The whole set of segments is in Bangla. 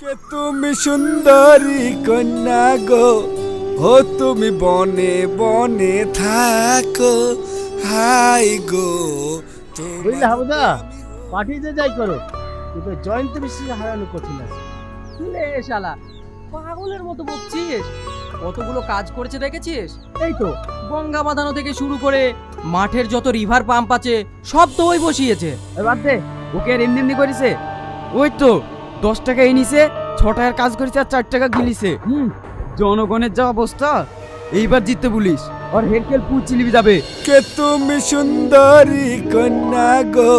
কে তুমি সুন্দরী কন্যা গো? ও তুমি বনে বনে থাকো। হাই গো বুঝলে হাবুদা? পাঠিয়ে যাই করো। কিন্তু জয়ন্ত বিশ্বাসে হারানো কঠিন আছে। লে শালা পাগলের মতো বকছিস। কতগুলো কাজ করেছে দেখেছিস? এই তো। গঙ্গা বাঁধানো থেকে শুরু করে মাঠের যত রিভার পাম্প আছে সব তো ওই বসিয়েছে এবার দে ওকে আর এমনি এমনি করেছে। ওই তো দশ টাকা এনেছে ছ টাকার কাজ করেছে আর চার টাকা গিলিছে। হুম। জনগণের যা অবস্থা এইবার জিততে বলিস। আর হেরকেল পুচ চিলিবি যাবে। কে তুমি সুন্দরী কন্যা গো?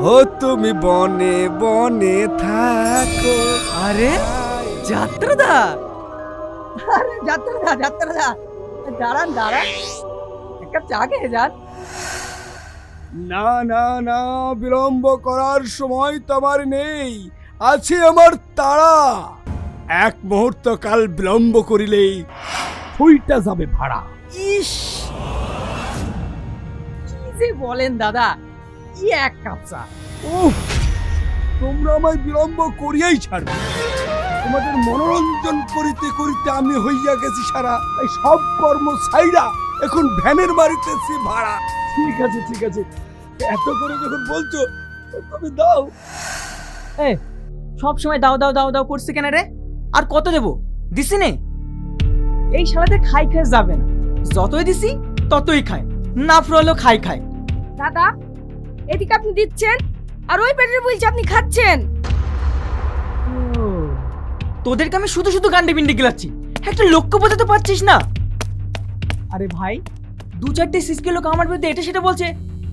ও তুমি বনে বনে থাকো। আরে যাত্রাদা! আরে যাত্রাদা যাত্রাদা। দাঁড়ান দাঁড়ান। এক কাপ চা খেয়ে যান। না না না বিলম্ব করার সময় তোমার নেই। আছে আমার তাড়া এক মুহূর্ত কাল বিলম্ব করিলেই ফুইটা যাবে ভাড়া। ইস! কি যে বলেন দাদা কি এক কাপ চা। উফ! তোমরা আমায় বিলম্ব করিয়াই ছাড়বে। তোমাদের মনোরঞ্জন করিতে করিতে আমি হইয়া গেছি সারা। এই সব কর্ম ছাইরা এখন ভ্যানের মারিতেছি ভাড়া। ঠিক আছে ঠিক আছে। এত করে যখন বলছো তবে দাও। সব সময় দাও দাও দাও দাও করছে কেন রে? আর কত দেবো? দিছি নে। এই শালাতে খাই খাই যাবে না। যতই দিছি ততই খায়। না ফুরালো খাই খায়। দাদা এদিকে আপনি দিচ্ছেন আর ওই পেটের বলছে আপনি খাচ্ছেন। তোদেরকে আমি শুধু শুধু গান্ডে বিন্ডে গেলাচ্ছি। একটা লক্ষ্য বোঝাতে পারছিস না? আরে ভাই দু চারটে সিসকে লোক আমার বিরুদ্ধে এটা সেটা বলছে।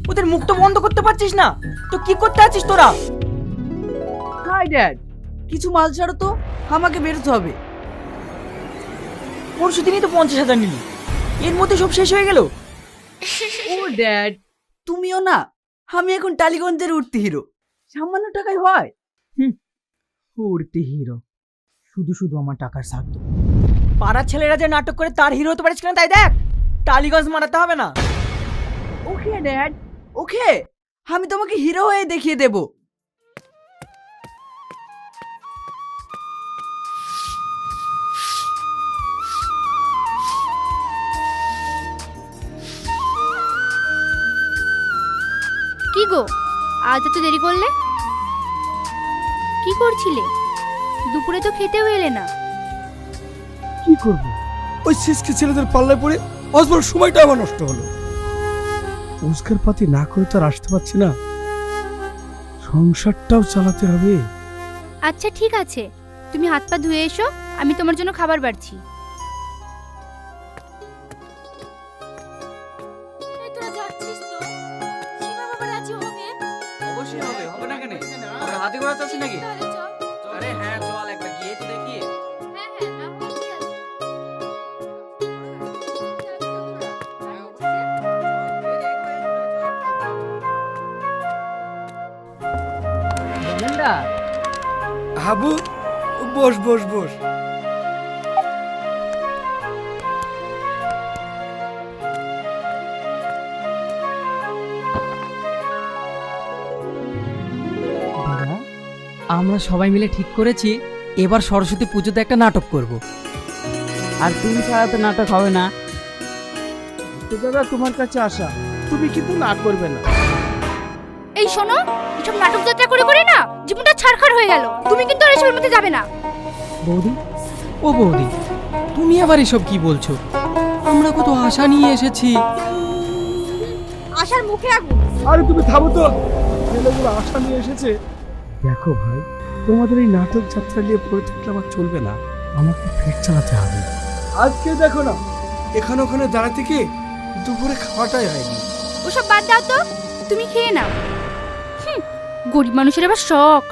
ওদের মুখটা বন্ধ করতে পারছিস না? তো কি করতে আছিস তোরা? ড্যাড কিছু মাল ছাড়ো তো, আমাকে বেরোতে হবে। পরশু দিনই তো পঞ্চাশ হাজার নিলি। এর মধ্যে সব শেষ হয়ে গেল? ও ড্যাড তুমিও না, আমি এখন টালিগঞ্জের উঠতি হিরো। সামান্য টাকায় হয়। উড়তে হিরো। শুধু শুধু আমার টাকার স্বার্থ। পাড়ার ছেলেরা যে নাটক করে তার হিরো হতে পারিস কেন তাই দেখ? টালিগঞ্জ মারাতে হবে না। ওকে ড্যাড ওকে, আমি তোমাকে হিরো হয়ে দেখিয়ে দেব। আজ এত দেরি করলে? কি করছিলে? দুপুরে তো খেতেও এলে না। কি করব? ওই সিসকে ছেলেদের পাল্লায় পড়ে অসবর সময়টা আমার নষ্ট হলো। রোজগার পাতি না করে তো আর আসতে পারছি না। সংসারটাও চালাতে হবে। আচ্ছা ঠিক আছে। তুমি হাত পা ধুয়ে এসো আমি তোমার জন্য খাবার বাড়ছি। বস বস বস। আমরা সবাই মিলে ঠিক করেছি এবার সরস্বতী পুজোতে একটা নাটক করব। আর তুমি ছাড়া তো নাটক হবে না। তো দাদা তোমার কাছে আসা। তুমি কিন্তু না করবে না। এই শোনো এসব নাটক যাত্রা করে করে না জীবনটা ছাড়খাড় হয়ে গেল। তুমি কিন্তু আর এসবের মধ্যে যাবে না। বৌদি? ও বৌদি তুমি আবার এসব কি বলছো? আমরা কত আশা নিয়ে এসেছি। আশার মুখে আগুন আরে তুমি থামো তো। ছেলেগুলো আশা নিয়ে এসেছে। দেখো ভাই তোমাদের এই নাটক যাত্রা নিয়ে পড়ে থাকলে আমার চলবে না। আমাকে পেট চালাতে হবে। আজকে দেখো না এখানে ওখানে দাঁড়াতে গিয়ে দুপুরে খাওয়াটাই হয়নি। ওসব বাদ দাও তো তুমি খেয়ে নাও। হুম, গরিব মানুষের আবার শখ।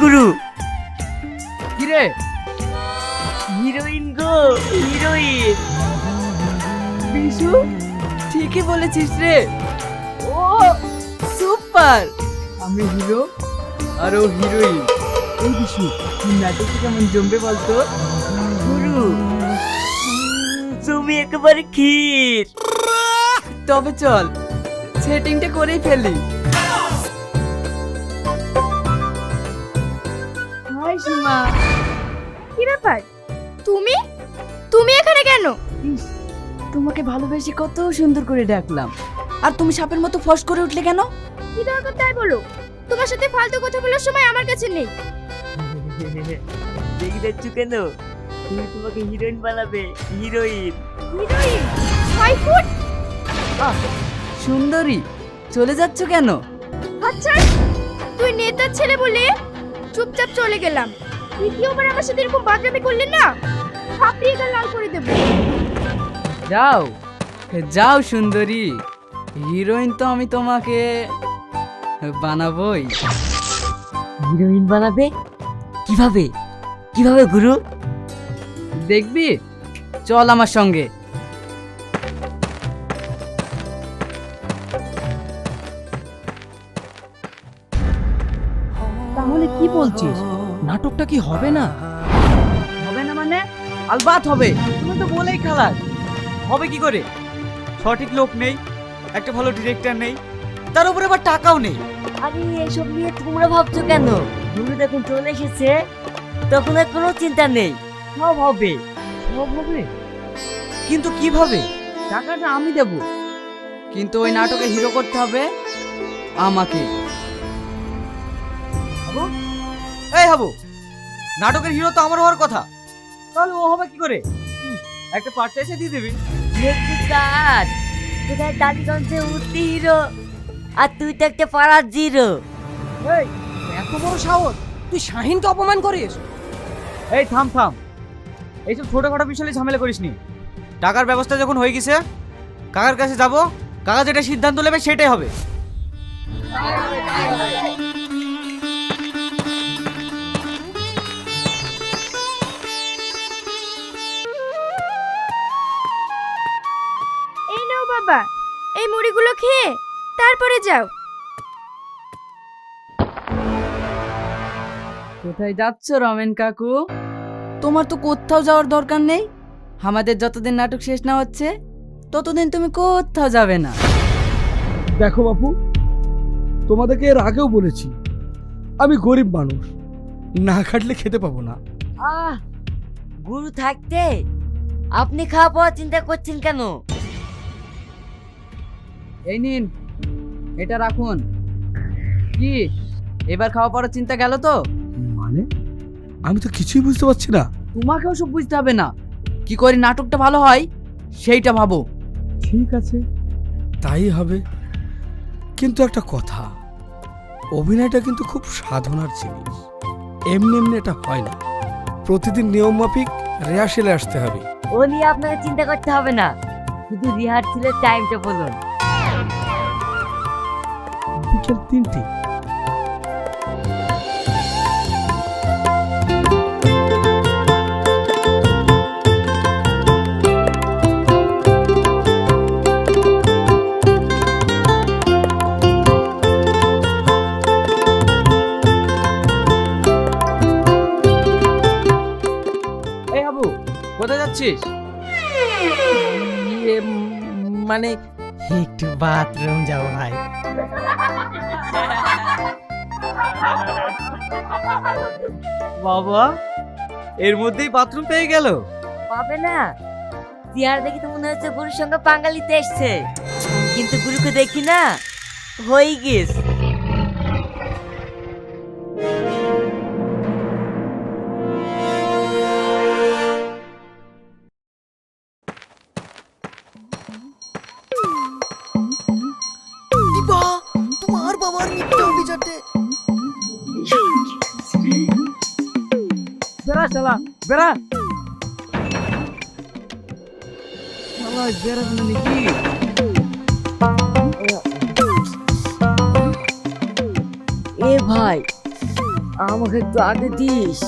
গুরু। কিরে? হিরোইন গো, হিরোইন। বিশু, ঠিকই বলেছিস রে। ও, সুপার। আমি হিরো আর ও হিরোইন। এই বিশু তুই নাটকটা কেমন জমবে বলতো? গুরু। তুমি একেবারে ক্ষীর। তবে চল, সেটিংটা করেই ফেলি। হাই সীমা কি ব্যাপার? তুমি? তুমি এখানে কেন? তোমাকে ভালোবেসে কত সুন্দর করে ডাকলাম। আর তুমি সাপের মতো ফস করে উঠলে কেন? কি দরকার তাই বলো? তোমার সাথে ফালতু কথা বলার সময় আমার কাছে নেই। দেখি যাচ্ছ কেন? তুমি তোমাকে হিরোইন বানাবে হিরোইন। হিরোইন? ছয় ফুট? সুন্দরী। চলে যাচ্ছ কেন? আচ্ছা তুই নেতার ছেলে বলে চুপচাপ চলে গেলাম। দ্বিতীয়বার আমার সাথে এরকম বাদরামি করলে না? থাপড়িয়ে গা লাল করে দেবো। যাও যাও সুন্দরী। হিরোইন তো আমি তোমাকে বানাবই। হিরোইন বানাবে? কীভাবে? কীভাবে গুরু? দেখবি? চল আমার সঙ্গে। বলছিস? নাটকটা কি হবে না? হবে না মানে? আলবাত হবে। তুমি তো বলেই খালাস। হবে কি করে? সঠিক লোক নেই একটা ভালো ডিরেক্টর নেই তার উপরে আবার টাকাও নেই। আরে এসব নিয়ে তোমরা ভাবছ কেন? গুরু যখন চলে এসেছে তখন আর কোনো চিন্তা নেই। সব হবে। সব হবে? কিন্তু কীভাবে? টাকাটা আমি দেব। কিন্তু ওই নাটকে হিরো করতে হবে আমাকে। এই হাবু নাটকের হিরো তো আমার হওয়ার কথা। তাহলে ও হবে কি করে? একটা পার্ট এসে দিয়ে দিবি। কাজ টালিগঞ্জে উঠতি হিরো আর তুই তো একটা পাড়ার জিরো। এত বড় সাহস তুই শাহিনকে অপমান করিস? এই থাম থাম। এইসব ছোটখাটো বিষয়ে ঝামেলা করিস নি। টাকার ব্যবস্থা যখন হয়ে গেছে কাকার কাছে যাব কাকা যেটা সিদ্ধান্ত নেবে সেটাই হবে। বাবা এই মুড়িগুলো খেয়ে তারপরে যাও। কোথায় যাচ্ছ রমেন কাকু? তোমার তো কোথাও যাওয়ার দরকার নেই। আমাদের যতদিন নাটক শেষ না হচ্ছে ততদিন তুমি কোথাও যাবে না। দেখো বাপু তোমাদেরকে এর আগেও বলেছি আমি গরিব মানুষ না খাটলে খেতে পাবো না। আহ গুরু থাকতে আপনি খাওয়া পাওয়া চিন্তা করছেন কেন? এই নিন এটা রাখুন। কি? এবার খাওয়া পড়ার চিন্তা গেল তো? মানে? আমি তো কিছুই বুঝতে পারছি না। তোমাকেও সব বুঝতে হবে না। কি করে নাটকটা ভালো হয় সেইটা ভাবো। ঠিক আছে তাই হবে। কিন্তু একটা কথা অভিনয়টা কিন্তু খুব সাধনার জিনিস। এমনি এমনি এটা হয় না। প্রতিদিন নিয়ম মাফিক রেহার্সেলে আসতে হবে। ও নিয়ে আপনাকে চিন্তা করতে হবে না। শুধু রিহার্সেলের টাইমটা বলুন। বিকেল তিনটে এই হাবু কোথায় যাচ্ছিস? মানে একটু বাথরুম যাব ভাই বাবা, এর মধ্যেই বাথরুম পেয়ে গেল? পাবে না। দিয়ার দেখি তো মনে হচ্ছে গুরুর সঙ্গে পাঙ্গালিতে এসছে। কিন্তু গুরুকে দেখি না হয়ে গেছে। চারটে বেড়া চালা বেড়া। না নাকি এ ভাই আমাকে একটু আগে দিস।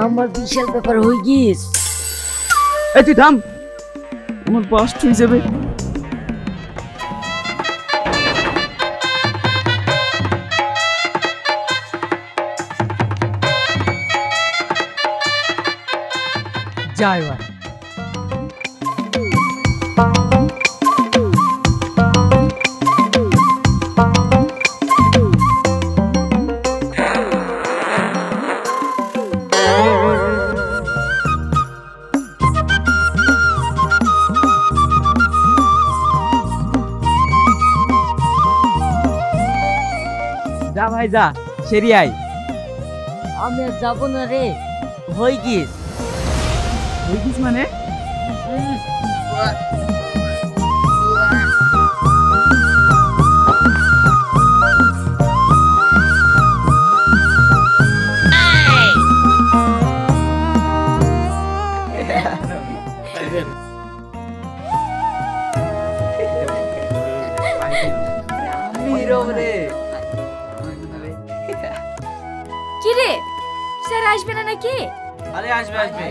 আমার বিশাল ব্যাপার হয়ে গিস এই তুই থাম। আমার বাস্ট হয়ে যাবে। যা এবার যা ভাই যা সেরি আই আমি যাব না রে। হয়ে গিস। দেখিস মানে? কি রে স্যার আসবে না নাকি? আরে আসবে আসবে।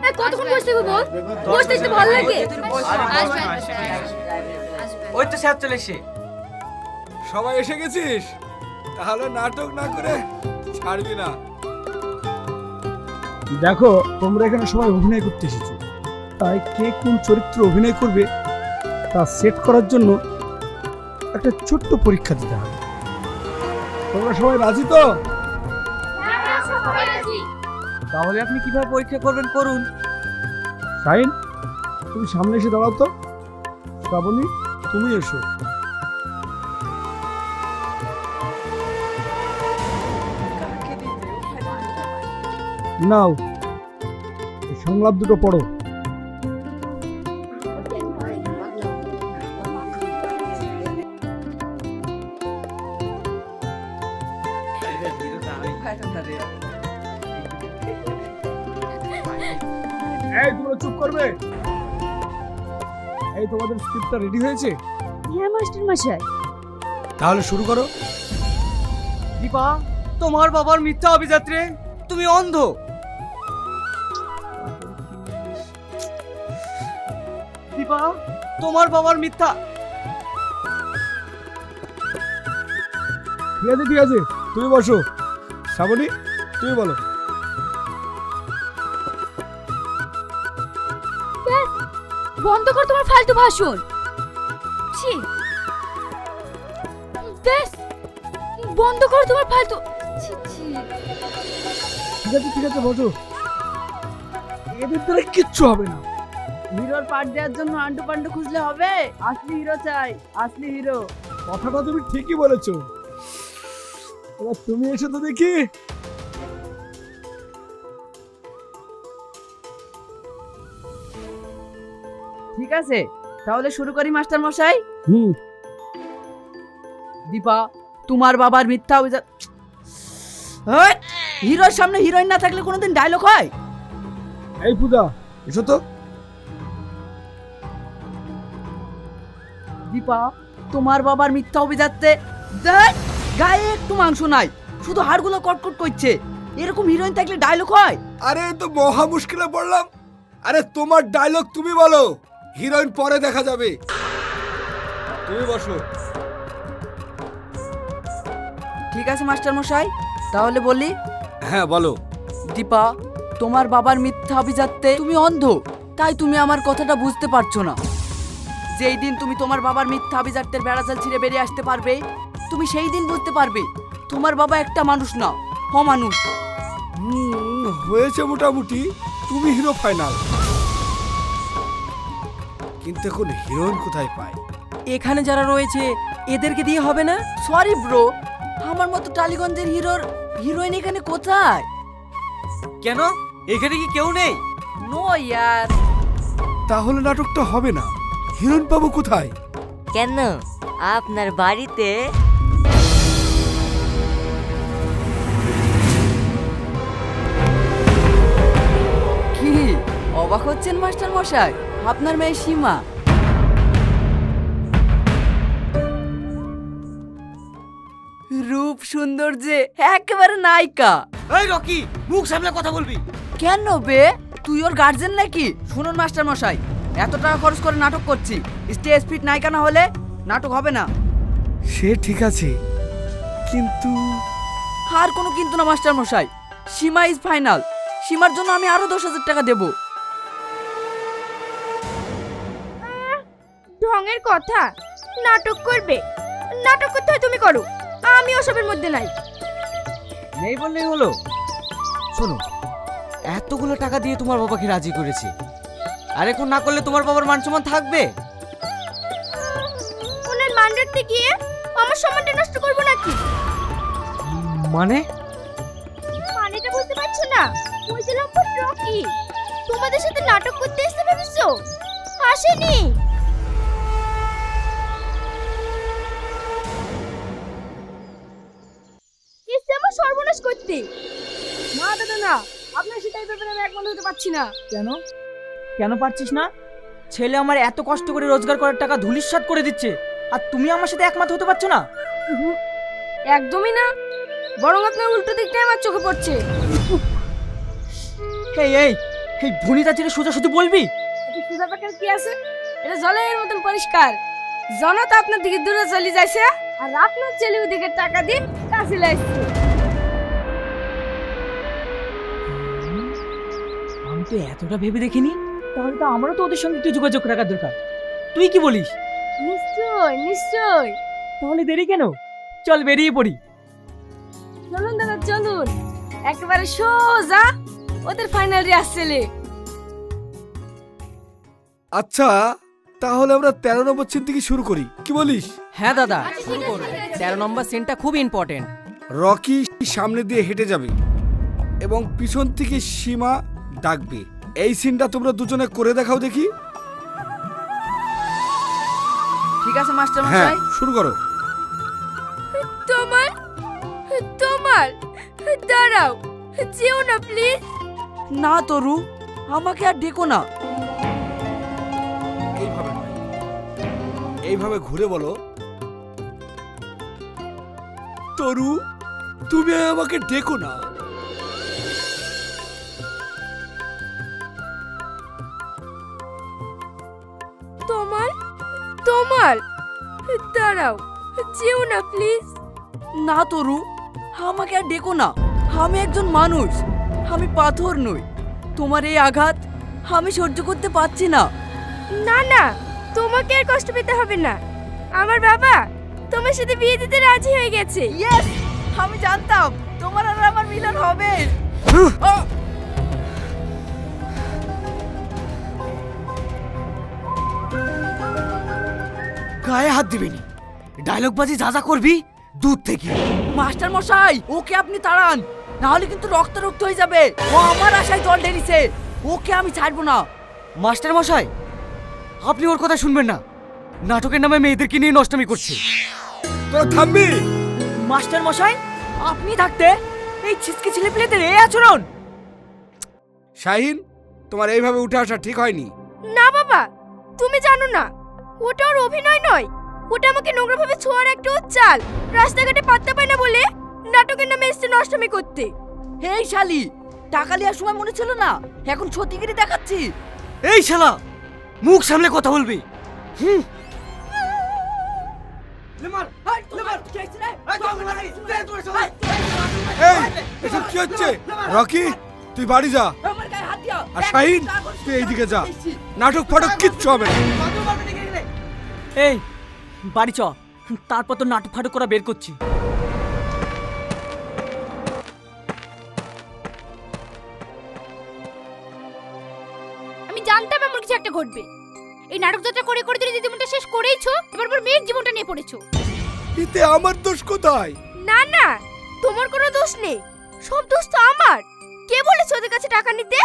এ, কতক্ষণ বসতে হবে বল? বসতে একটু ভালো লাগে। আসবে, আসবে, আসবে। ওই তো স্যার চলে এসে সবাই এসে গেছিস? তাহলে নাটক না করে ছাড়বি না। দেখো তোমরা এখানে সবাই অভিনয় করতে এসেছ। তাই কে কোন চরিত্র অভিনয় করবে তা সেট করার জন্য একটা ছোট্ট পরীক্ষা দিতে হবে। তোমরা সবাই রাজি তো? তাহলে আপনি কীভাবে পরীক্ষা করবেন? করুন সাইন তুমি সামনে এসে দাঁড়াও তো। শ্রাবণী তুমি এসো। নাও সংলাপ দুটো পড়ো। স্ক্রিপ্টটা রেডি হয়েছে? হ্যাঁ মাস্টার মশাই তাহলে শুরু করো। দীপা তোমার বাবার মিথ্যা অভিযাত্রে তুমি অন্ধ। দীপা তোমার বাবার মিথ্যা। ঠিক আছে ঠিক আছে। তুমি বসো। শ্রাবণী তুমি বলো। বন্ধ কর তোমার ফালতু ভাষণ ছি। ব্যাস বন্ধ কর তোমার ফালতু ছি ছি। ঠিক আছে ঠিক আছে বসো। এদের দ্বারা কিচ্ছু হবে না। হিরোর পার্ট দেওয়ার জন্য আন্ডু পান্ডু খুঁজলে হবে? আসলি হিরো চাই আসলি হিরো। কথাটা তুমি ঠিকই বলেছ। এবার তুমি এসে তো দেখি। ঠিক আছে? তাহলে শুরু করি মাস্টার মশাই? হুম। দীপা তোমার বাবার মিথ্যা অভিযোগ হিরোর সামনে হিরোইন না থাকলে কোনোদিন ডায়লগ হয়? এই পূজা এসো তো। দীপা তোমার বাবার মিথ্যা অভিযাত্রে দেখ গায়ে একটু মাংস নাই শুধু হাড়গুলো কটকট করছে। এরকম হিরোইন থাকলে ডায়লগ হয়? আরে তো মহা মুশকিলে পড়লাম। আরে তোমার ডায়লগ তুমি বলো। হিরোইন পরে দেখা যাবে। তুমি বসো। ঠিক আছে মাস্টার মশাই। তাহলে বলি হ্যাঁ বলো। দীপা তোমার বাবার মিথ্যা অভিজাত্যে তুমি অন্ধ। তাই তুমি আমার কথাটা বুঝতে পারছ না। যেই দিন তুমি তোমার বাবার মিথ্যা অভিজাত্যের বেড়াচাল ছিঁড়ে বেরিয়ে আসতে পারবে তুমি সেই দিন বুঝতে পারবে তোমার বাবা একটা মানুষ না অমানুষ। হয়েছে মোটামুটি। তুমি হিরো ফাইনাল। কিন্তু এখন হিরোইন কোথায় পায়? এখানে যারা রয়েছে এদেরকে দিয়ে হবে না? সরি ব্রো আমার মতো টালিগঞ্জের হিরোর হিরোইন এখানে কোথায়? কেন? এখানে কি কেউ নেই? নো ইয়ার তাহলে নাটকটা হবে না। হিরোইন পাবো কোথায়? কেন? আপনার বাড়িতে হচ্ছেন মাস্টার মশাই? আপনার মেয়ে সীমা। রূপ সৌন্দর্যে একেবারে নায়িকা। এই রকি মুখ সামলে কথা বলবি। কেন বে? তুই ওর গার্জেন নাকি? শুনুন মাস্টার মশাই এত টাকা খরচ করে নাটক করছি। স্টেজ ফিট নায়িকা না হলে নাটক হবে না। সে ঠিক আছে কিন্তু আর কোনো কিন্তু না মাস্টার মশাই। সীমা ইজ ফাইনাল সীমার জন্য আমি আরও দশ হাজার টাকা দেবো। ঢঙের কথা নাটক করবে। নাটক করতে হয় তুমি করো আমি ওসবের মধ্যে নাই। নেই বললেই হলো। শোনো এতগুলো টাকা দিয়ে তোমার বাবাকে রাজি করেছি আর এখন না করলে তোমার বাবার মান সম্মান থাকবে? ওনার মান রাখতে গিয়ে আমার সম্মানটা নষ্ট করব নাকি? মানে? মানেটা বুঝতে পারছ না? লম্বা রকি তোমাদের সাথে নাটক করতে এসে ভেবেছো? আসেনি। সর্বনাশ না দাদা না। আপনার সাথে এই ব্যাপারে আমি একমত হতে পারছি না। কেন? কেন পারছিস না? ছেলে আমার এত কষ্ট করে রোজগার করার টাকা ধুলিস্বাদ করে দিচ্ছে। আর তুমি আমার সাথে একমত হতে পারছ না? একদমই না। বরং আপনার উল্টো দিকটাই আমার চোখে পড়ছে। এই এই এই ভনিতা ছেলে সোজা শুধু বলবি সুজা পাকের কি আছে? এটা জলের মতন পরিষ্কার। জনতা আপনার দিকে দূরে চলে যাইছে আর আপনার ছেলে ওদিকে টাকা দিয়ে কাছে লাগছে। তো এতটা ভেবে দেখিনি? তাহলে তো আমারও তো ওদের সঙ্গে একটু যোগাযোগ রাখার দরকার। তুই কি বলিস? নিশ্চয় নিশ্চয়। তাহলে দেরি কেন? চল বেরিয়ে পড়ি। চলুন দাদা চলুন। একেবারে সোজা ওদের ফাইনাল রে আসছিলে আচ্ছা তাহলে আমরা তেরো নম্বর সিন থেকে শুরু করি। কি বলিস? হ্যাঁ দাদা শুরু করুন। তেরো নম্বর সিনটা খুব ইম্পর্টেন্ট রকি সামনে দিয়ে হেঁটে যাবে এবং পিছন থেকে সীমা ডাকবে। এই সিনটা তোমরা দুজনে করে দেখাও দেখি। ঠিক আছে মাস্টার হ্যাঁ মশাই শুরু করো। তোমার তোমার দাঁড়াও যেও না প্লিজ না তরু আমাকে আর ডেকো না। এইভাবে নয়। এইভাবে ঘুরে বলো। তরু তুমি আমাকে ডেকো না। তোমার? তোমার? দাঁড়াও যেও না প্লিজ। না তরু আমাকে আর ডেকো না। আমি একজন মানুষ আমি পাথর নই। তোমার এই আঘাত আমি সহ্য করতে পারছি না। না না তোমাকে আর কষ্ট পেতে হবে না। আমার বাবা তোমার সাথে বিয়ে দিতে রাজি হয়ে গেছে। ইয়েস আমি জানতাম তোমার আর আমার মিলন হবে। গায়ে হাত দিবেনি। ডায়লগ বাজি যা যা করবি দূর থেকে। মাস্টার মশাই ওকে আপনি তাড়ান না হলে কিন্তু রক্ত রক্ত হয়ে যাবে। ও আমার আশায় জল ঢেলিছে ওকে আমি ছাড়বো না। মাস্টার মশাই আপনি ওর কথা শুনবেন না। নাটকের নামে মেয়েদেরকে নিয়ে নষ্টমী করছে? তোরা থামবি। মাস্টার মশাই আপনি থাকতে এই ছিচকে ছেলে পেলেদের এই আচরণ। শাহিন তোমার এইভাবে উঠে আসা ঠিক হয়নি। না বাবা তুমি জানো না। ওটা ওর অভিনয় নয়। ওটা আমাকে নোংরাভাবে ছোঁয়ার একটা চাল। রাস্তাঘাটে পাত্তা পায় না বলে নাটকের নামে এসছে নষ্টমী করতে। এই শালি টাকা লিয়ার সময় মনে ছিল না? এখন সত্যিকারই দেখাচ্ছি। এই শালা মুখ সামলে কথা বলবি। এই এসব কি হচ্ছে? রকি তুই বাড়ি যা। আমার গায়ে হাত দিও। আর শাহিন তুই এইদিকে যা। নাটক ফাটক কিচ্ছু হবে না। এই বাড়ি চ। তারপর তো নাটক ফাটক করা বের করছি। আমি জানতাম এমন কিছু একটা ঘটবে। এই নাটক যাত্রা করে করে দিলে জীবনটা শেষ করেইছো এবার পর মেয়ের জীবনটা নিয়ে পড়েছো। এতে আমার দোষ কোথায়? না না তোমার কোনো দোষ নেই। সব দোষ তো আমার। কে বলেছে ওদের কাছে টাকা নিতে?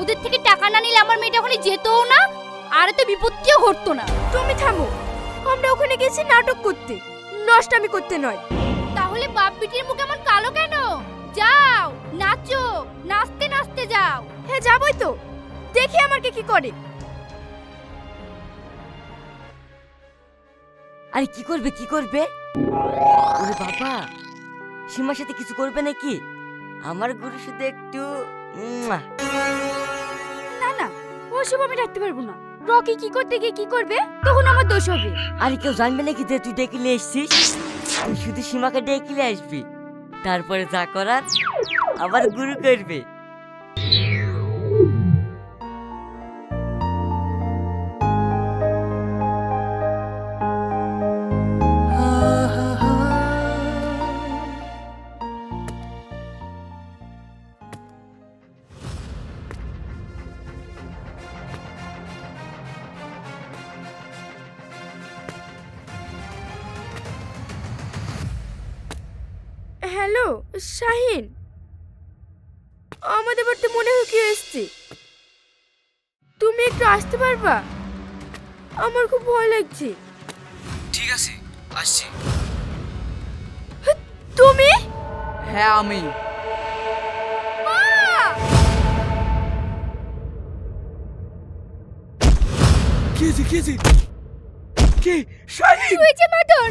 ওদের থেকে টাকা না নিলে আমার মেয়েটা ওখানে যেতও না আর এত বিপত্তিও ঘটতো না। তুমি থামো। আমরা ওখানে গেছি নাটক করতে। নষ্টামি করতে নয়। তাহলে বাপ বিটির মুখ এমন কালো কেন? যাও নাচো নাচতে নাচতে যাও। হ্যাঁ যাবই তো। দেখি আমাকে কি করে। আরে কি করবে কি করবে? ওরে বাবা সীমার সাথে কিছু করবে নাকি? আমার গুরু শুধু একটু। না না ওসব আমি রাখতে পারব না। রকি কি করতে গিয়ে কি করবে? তখন আমার দোষ হবে। আর কেউ জানবে নাকি যে তুই ডেকে নিয়ে এসছিস? শুধু সীমাকে ডেকে নিয়ে আসবি। তারপরে যা করার আবার গুরু করবে। হ্যালো শাহিন। আমাদের বাড়িতে মনে হয় কি এসছে। তুমি একটু আসতে পারবা? আমার খুব ভয় লাগছে। ঠিক আছে আসছি। তুমি? হ্যাঁ আমি। কি কি কি? শাহিন! হয়েছে তুই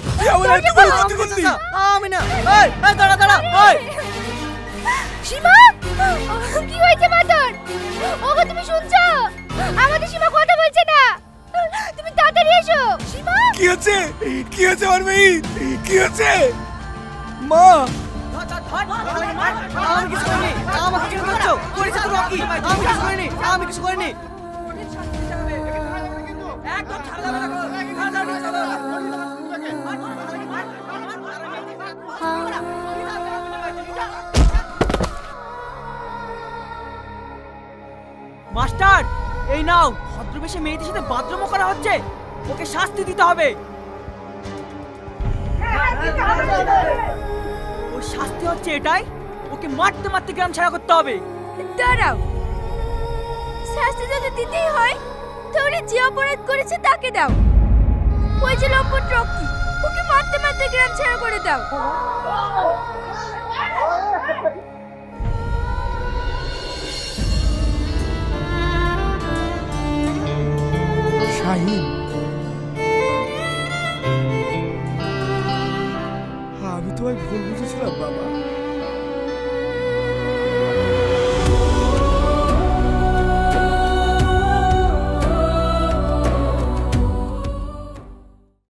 ক্ষতি করলি আমি না। এই এই, দাঁড়া দাঁড়া ওই সীমা? কি হয়েছে মাতর ওগো তুমি শুনছো? আমাদের সীমা কথা বলছে না। তুমি তাড়াতাড়ি এসো। সীমা? কি হচ্ছে? কি হচ্ছে আমার মেয়ে? কি হচ্ছে? মা! আমি কিছু করিনি। আমাকে কেন করছ করেছে তো রকি। আমি কিছু করিনি। আমি কিছু করিনি। একদম ছাড়া যাবে না ছাড়া যাবে না মাস্টার, এই নাও ভদ্রবেশে মেয়েদের সাথে বাথরুমও করা হচ্ছে। ওকে শাস্তি দিতে হবে। ওর শাস্তি হচ্ছে এটাই। ওকে মারতে মারতে গ্রাম ছাড়া করতে হবে। দাঁড়াও। শাস্তি যদি দিতেই হয়, তাহলে যে অপরাধ করেছে তাকে দাও। ওই যে লম্পট রকি ওকে মারতে মারতে গ্রাম ছাড়া করে দাও। শাহিন। আমি তোমায় ভুল বুঝেছিলাম, বাবা।